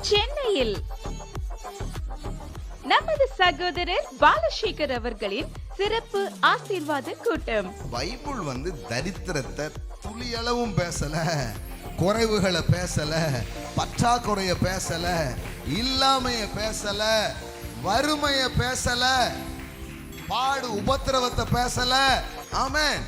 சென்னையில் நமது சகோதரர் பாலசேகர் அவர்களின் சிறப்பு ஆசீர்வாத கூட்டம். பைபிள் வந்து தரித்திரத்தை துளியளவும் பேசல குறைவுகளை பேசல பற்றாக்குறைய பேசல இல்லாமைய பேசல வறுமைய பேசல பாடு உபத்திரவத்தை பேசல. ஆமென்.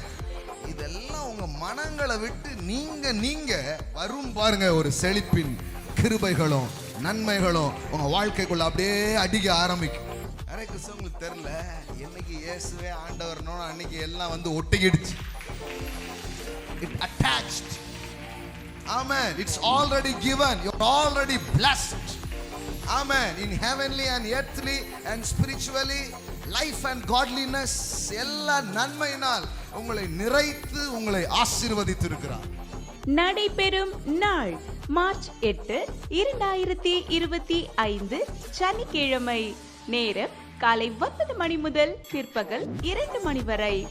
இதெல்லாம் உங்க மனங்களை விட்டு நீங்க நீங்க வரும் பாருங்க ஒரு செழிப்பின் கிருபைகளும் நன்மைகளும். உங்க வாழ்க்கைக்குள்ள அப்படியே அடிக்க ஆரம்பிக்கும். நிறைய கிறிஸ்தவங்களுக்கு தெரில என்னைக்கு இயேசுவே ஆண்டவர்னோ அன்னைக்கு எல்லாம் வந்து ஒட்டிக்கிடுச்சு. It attached amen. It's already given you're already blessed. ஆமாம் in heavenly and earthly and spiritually life and godliness எல்லா நன்மையினால் உங்களை நிறைத்து உங்களை ஆசீர்வதித்து இருக்கிறார் நடைபெறும் நாள் மார்ச் எட்டு இரண்டாயிரத்தி இருபத்தி ஐந்து சனிக்கிழமை. நேரம் காலை ஒன்பது மணி முதல் பிற்பகல் இரண்டு மணி வரை.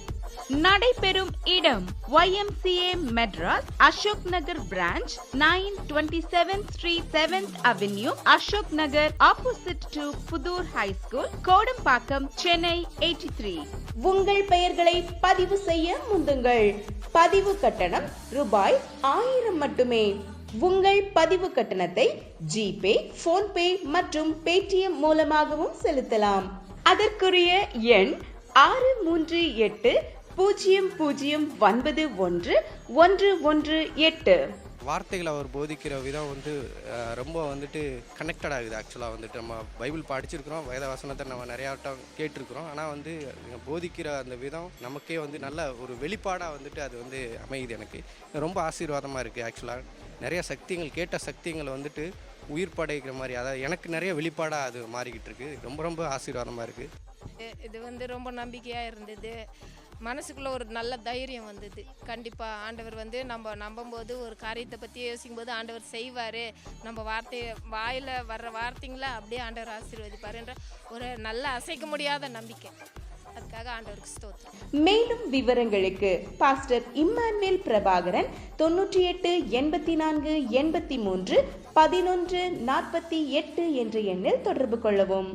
நடைபெறும் இடம் YMCA Madras Ashok Nagar branch nine twenty seven Sri seventh avenue Ashok Nagar opposite to Puthur high school Kodambakkam Chennai eighty three உங்கள் பெயர்களை பதிவு செய்ய முந்துங்கள். பதிவு கட்டணம் ரூபாய் ஆயிரம் மட்டுமே. உங்கள் பதிவு கட்டணத்தை ஜிபே போன்பே மற்றும் பேடிஎம் மூலமாகவும் செலுத்தலாம். அதற்குரிய எண் ஆறு மூன்று எட்டு பூஜ்ஜியம் பூஜ்ஜியம் ஒன்பது ஒன்று ஒன்று ஒன்று எட்டு. வார்த்தைகளை அவர் போதிக்கிற விதம் வந்து ரொம்ப வந்துட்டு கனெக்டட் ஆகுது. ஆக்சுவலாக வந்துட்டு நம்ம பைபிள் படிச்சிருக்கிறோம் வேத வசனத்தை நம்ம நிறையா வட்டம் கேட்டிருக்கிறோம். ஆனால் வந்து போதிக்கிற அந்த விதம் நமக்கே வந்து நல்ல ஒரு வெளிப்பாடாக வந்துட்டு அது வந்து அமையுது எனக்கு. ரொம்ப ஆசீர்வாதமாக இருக்குது ஆக்சுவலாக நிறைய சக்திகள் கேட்ட சக்திகளை வந்துட்டு உயிர் படைக்கிற மாதிரி அதாவது எனக்கு நிறைய வெளிப்பாடாக அது மாறிக்கிட்டு இருக்கு. ரொம்ப ரொம்ப ஆசீர்வாதமாக இருக்குது இது- இது வந்து ரொம்ப நம்பிக்கையாக இருந்தது. மனசுக்குள்ளே ஒரு நல்ல தைரியம் வந்தது. கண்டிப்பாக ஆண்டவர் வந்து நம்ம நம்பும்போது ஒரு காரியத்தை பற்றி யோசிக்கும்போது ஆண்டவர் செய்வார். நம்ம வார்த்தை வாயில் வர்ற வார்த்தைங்களை அப்படியே ஆண்டவர் ஆசீர்வதிப்பாருன்ற ஒரு நல்ல அசைக்க முடியாத நம்பிக்கை. அதுக்காக ஆண்டவருக்கு ஸ்தோத்திரம். மேலும் விவரங்களுக்கு பாஸ்டர் இம்மானுவேல் பிரபாகரன் தொன்னூற்றி எட்டு எண்பத்தி நான்கு எண்பத்தி மூன்று பதினொன்று நாற்பத்தி எட்டு என்ற எண்ணில் தொடர்பு கொள்ளவும்.